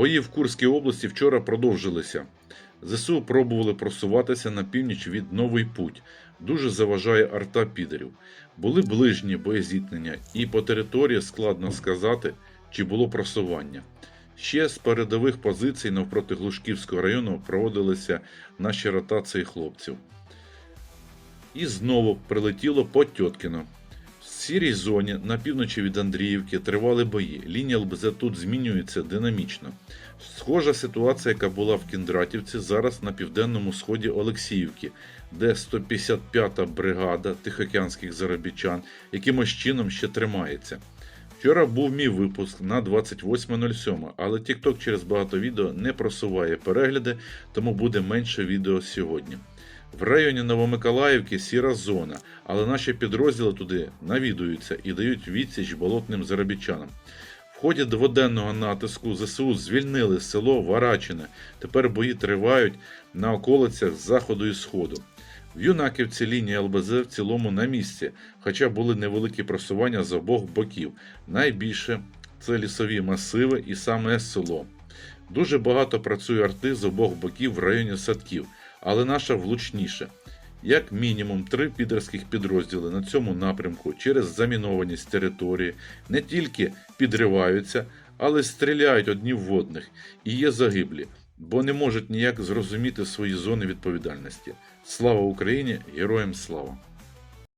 Бої в Курській області вчора продовжилися. ЗСУ пробували просуватися на північ від Новий Путь. Дуже заважає арта підерів. Були ближні боєзіткнення, і по території складно сказати, чи було просування. Ще з передових позицій навпроти Глушківського району проводилися наші ротації хлопців. І знову прилетіло по Тьоткіно. Сірій зоні на півночі від Андріївки тривали бої. Лінія ЛБЗ тут змінюється динамічно. Схожа ситуація, яка була в Кіндратівці, зараз на південному сході Олексіївки, де 155-та бригада тихоокеанських заробітчан якимось чином ще тримається. Вчора був мій випуск на 28.07, але TikTok через багато відео не просуває перегляди, тому буде менше відео сьогодні. В районі Новомиколаївки сіра зона, але наші підрозділи туди навідуються і дають відсіч болотним заробітчанам. В ході дводенного натиску ЗСУ звільнили село Варачине. Тепер бої тривають на околицях заходу і сходу. В Юнаківці лінія ЛБЗ в цілому на місці, хоча були невеликі просування з обох боків. Найбільше це лісові масиви і саме село. Дуже багато працює арти з обох боків в районі садків, але наша влучніше. Як мінімум три підерських підрозділи на цьому напрямку через замінованість території не тільки підриваються, але стріляють одні в одних і є загиблі, бо не можуть ніяк зрозуміти свої зони відповідальності. Слава Україні! Героям слава!